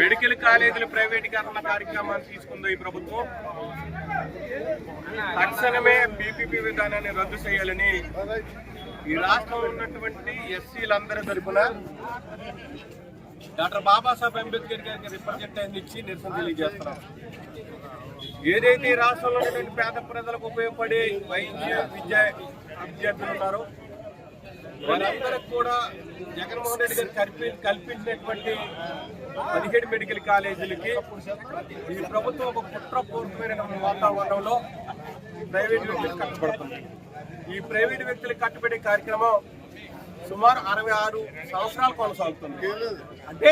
Medical కాలేజీల ప్రైవేటీకరణ కార్యక్రమాన్ని తీసుకుందో ఈ ప్రభుత్వం. తక్షణమే పీపీపీ విధానాన్ని రద్దు చేయాలని ఈ రాష్ట్రంలో ఉన్నటువంటి ఎస్సీలందరి తరఫున డాక్టర్ బాబాసాహెబ్ అంబేద్కర్ గారికి రిప్రజెంటేషన్ ఇచ్చి నిరసన తెలియజేస్తున్నాం. ఏదైతే ఈ రాష్ట్రంలో ఉన్నటువంటి పేద ప్రజలకు ఉపయోగపడే వైద్య విద్య విద్యార్థులు ఉన్నారో వారందరికి కూడా జగన్మోహన్ రెడ్డి గారు కల్పి కల్పించినటువంటి పదిహేడు మెడికల్ కాలేజీలకి ఈ ప్రభుత్వం ఒక కుట్రపూర్వకమైన వాతావరణంలో ప్రైవేట్ వ్యక్తులు కట్టుబడుతుంది. ఈ ప్రైవేట్ వ్యక్తులు కట్టుబడే కార్యక్రమం సుమారు అరవై ఆరు సంవత్సరాలు కొనసాగుతుంది. అంటే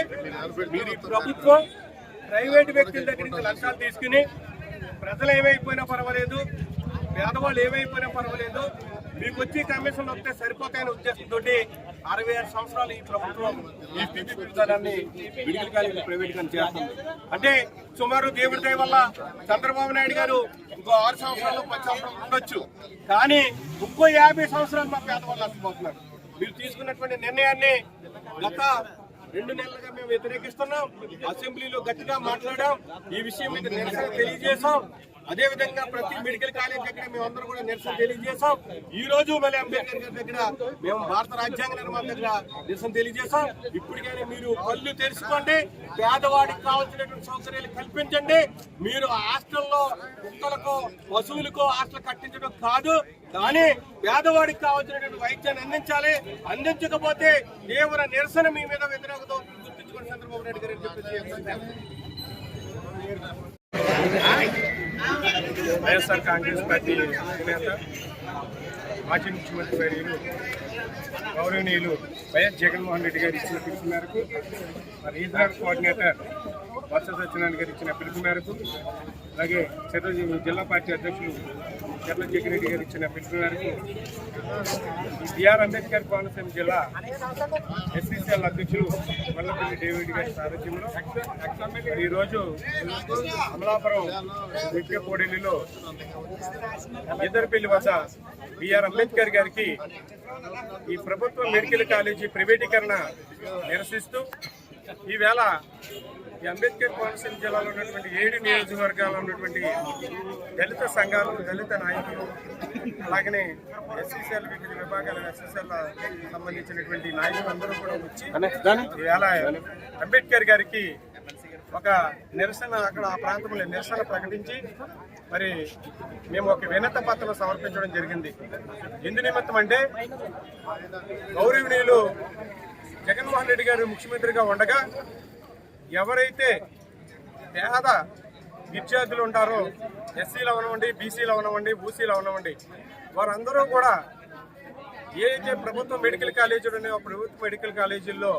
మీరు ఈ ప్రభుత్వం ప్రైవేట్ వ్యక్తుల దగ్గర నుంచి లక్ష్యాలు తీసుకుని ప్రజలు ఏమైపోయినా పర్వాలేదు పేదవాళ్ళు ఏమైపోయినా పర్వాలేదు మీకు వచ్చి కమిషన్ వస్తే సరిపోతాయని ఉద్దేశంతో అరవై ఆరు సంవత్సరాలు ఈ ప్రభుత్వం ఈ పీపీపీ విధానాన్ని మెడికల్ కాలేజ్ ప్రైవేట్ చేస్తుంది అంటే సుమారు దేవుడి దయ వల్ల చంద్రబాబు నాయుడు గారు ఇంకో ఆరు సంవత్సరాలు పది సంవత్సరాలు ఉండొచ్చు. కానీ ఇంకో యాభై సంవత్సరాలు మా పేదవాళ్ళు నష్టపోతున్నారు మీరు తీసుకున్నటువంటి నిర్ణయాన్ని గత రెండు నెలలుగా మేము వ్యతిరేకిస్తున్నాం. అసెంబ్లీలో గట్టిగా మాట్లాడాం. ఈ విషయం మీద నిరసన తెలియజేశాం. అదే విధంగా ప్రతి మెడికల్ కాలేజ్ దగ్గర మేమందరం కూడా నిరసన తెలియజేశాం. ఈ రోజు మళ్ళీ అంబేద్కర్ గారి దగ్గర మేము భారత రాజ్యాంగ నిర్మాణ దగ్గర నిరసన తెలియజేశాం. ఇప్పటికైనా మీరు కళ్ళు తెరుచుకోండి పేదవాడికి కావాల్సినటువంటి సౌకర్యాలు కల్పించండి. మీరు హాస్టల్లో కుక్కలకు పశువులకు హాస్టల్ కట్టించడం కాదు కానీ పేదవాడికి కావాల్సినటువంటి వైద్యాన్ని అందించాలి. అందించకపోతే తీవ్ర నిరసన మీ మీద వ్యతిరేకత గుర్తించుకోండి చంద్రబాబు నాయుడు గారు అని చెప్పేసి వైఎస్ఆర్ కాంగ్రెస్ పార్టీ అధినేత మాజీ ముఖ్యమంత్రి వర్యులు గౌరవనీయులు వైఎస్ జగన్మోహన్ రెడ్డి గారు ఇచ్చిన పిలుపు మేరకు మరి రీజనల్ కోఆర్డినేటర్ వర్ష సత్యనారాయణ గారు ఇచ్చిన పిలుపు మేరకు అలాగే చిరంజీవి జిల్లా పార్టీ అధ్యక్షులు చర్ల జగ్గిరెడ్డి గారు ఇచ్చిన పిలుపు బిఆర్ అంబేద్కర్ కోనసీమ జిల్లా ఎస్సీసీఎల్ అధ్యక్షులు మల్లపల్లి డేవిడ్ గారి సారథ్యంలో ఈరోజు అమలాపురం ముఖ్య కోడలిలో ఇద్దరుపల్లి వద్ద బిఆర్ అంబేద్కర్ గారికి ఈ ప్రభుత్వ మెడికల్ కాలేజీ ప్రైవేటీకరణ నిరసిస్తూ ఈవేళ ఈ అంబేద్కర్ కోనసీమ జిల్లాలో ఉన్నటువంటి ఏడు నియోజకవర్గాల్లో ఉన్నటువంటి దళిత సంఘాలు దళిత నాయకులు అలాగనే ఎస్సీసీఎల్ వివిధ విభాగాల ఎస్ఎస్ఎల్ సంబంధించినటువంటి నాయకులందరూ కూడా వచ్చి ఈవేళ అంబేద్కర్ గారికి ఒక నిరసన అక్కడ ఆ ప్రాంతంలో నిరసన ప్రకటించి మరి మేము ఒక వినత పత్రం సమర్పించడం జరిగింది. ఎందు నిమిత్తం అంటే గౌరవనీయులు జగన్మోహన్ రెడ్డి గారు ముఖ్యమంత్రిగా ఉండగా ఎవరైతే పేద విద్యార్థులు ఉంటారో ఎస్సీలు అవనివ్వండి బీసీలు అవనివ్వండి బూసీలో అవనివ్వండి వారందరూ కూడా ఏదైతే ప్రభుత్వ మెడికల్ కాలేజీలు ఉన్నాయో ప్రభుత్వ మెడికల్ కాలేజీల్లో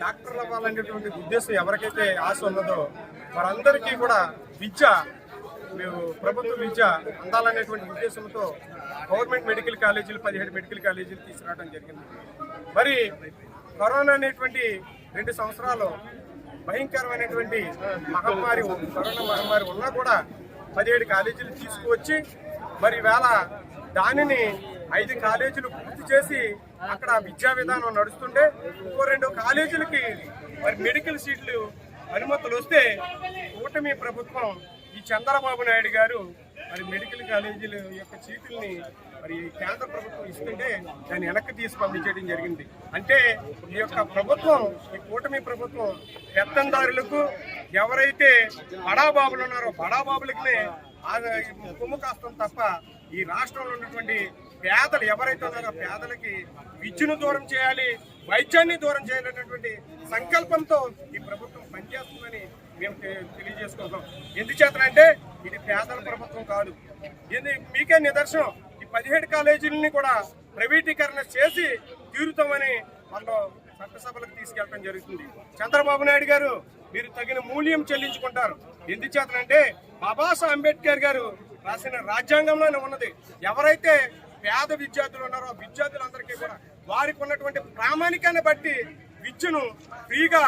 డాక్టర్లు అవ్వాలనేటువంటి ఉద్దేశం ఎవరికైతే ఆశ ఉన్నదో వారందరికీ కూడా విద్య మేము ప్రభుత్వ విద్య అందాలనేటువంటి ఉద్దేశంతో గవర్నమెంట్ మెడికల్ కాలేజీలు పదిహేడు మెడికల్ కాలేజీలు తీసుకురావడం జరిగింది. మరి కరోనా అనేటువంటి రెండు సంవత్సరాలు భయంకరమైనటువంటి మహమ్మారి కరోనా మహమ్మారి ఉన్నా కూడా పదిహేడు కాలేజీలు తీసుకువచ్చి మరి వేళ దానిని ఐదు కాలేజీలు పూర్తి చేసి అక్కడ విద్యా విధానం నడుస్తుంటే ఇంకో రెండు కాలేజీలకి మరి మెడికల్ సీట్లు అనుమతులు వస్తే కూటమి ప్రభుత్వం ఈ చంద్రబాబు నాయుడు గారు మరి మెడికల్ కాలేజీల యొక్క సీట్లని మరి కేంద్ర ప్రభుత్వం ఇస్తుంటే దాన్ని వెనక్కి తీసి పంపించేయడం జరిగింది. అంటే ఈ యొక్క ప్రభుత్వం ఈ కూటమి ప్రభుత్వం పెత్తందారులకు ఎవరైతే బడాబాబులు ఉన్నారో బడాబాబులకి కొమ్ము కాస్తాం తప్ప ఈ రాష్ట్రంలో ఉన్నటువంటి పేదలు ఎవరైతే ఉన్నారో పేదలకి విద్యను దూరం చేయాలి వైద్యాన్ని దూరం చేయాలనేటువంటి సంకల్పంతో ఈ ప్రభుత్వం పనిచేస్తుందని మేము తెలియజేసుకుంటాం ఎందుచేతనంటే ఇది పేదల ప్రభుత్వం కాదు. ఇది మీకే నిదర్శనం. ఈ పదిహేడు కాలేజీలని కూడా ప్రైవేటీకరణ చేసి తీరుతామని వాళ్ళు చట్టసభలకు తీసుకెళ్ళడం జరుగుతుంది. చంద్రబాబు నాయుడు గారు మీరు తగిన మూల్యం చెల్లించుకుంటారు. ఎందుచేతనంటే బాబాసాహెబ్ అంబేద్కర్ గారు రాసిన రాజ్యాంగంలోనే ఉన్నది. ఎవరైతే పేద విద్యార్థులు ఉన్నారో విద్యార్థులందరికీ కూడా వారికి ఉన్నటువంటి ప్రామాణికాన్ని బట్టి విద్యను ఫ్రీగా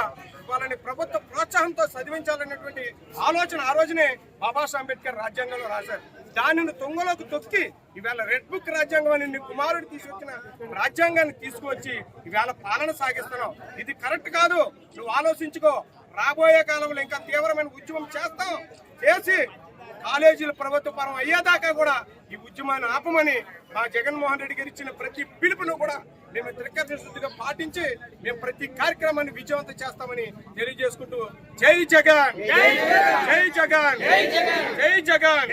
వాళ్ళని ప్రభుత్వ ప్రోత్సాహంతో చదివించాలనేటువంటి ఆలోచన ఆ రోజునే బాబాసాహెబ్ అంబేద్కర్ రాజ్యాంగంలో రాశారు. దానిని తొంగలోకి తొక్కి ఈవేళ రెడ్ బుక్ రాజ్యాంగం అని నీ కుమారుడు తీసుకొచ్చిన రాజ్యాంగాన్ని తీసుకువచ్చి ఈవేళ పాలన సాగిస్తున్నావు. ఇది కరెక్ట్ కాదు. నువ్వు ఆలోచించుకో. రాబోయే కాలంలో ఇంకా తీవ్రమైన ఉద్యమం చేస్తాం. చేసి కాలేజీలు ప్రభుత్వ పరం అయ్యేదాకా కూడా ఈ ఉద్యమాన్ని ఆపమని మా జగన్మోహన్ రెడ్డి గారు ఇచ్చిన ప్రతి పిలుపును కూడా మేము త్రికరణశుద్ధిగా పాటించి మేము ప్రతి కార్యక్రమాన్ని విజయవంతం చేస్తామని తెలియజేసుకుంటూ జై జగన్! జై జగన్! జై జగన్!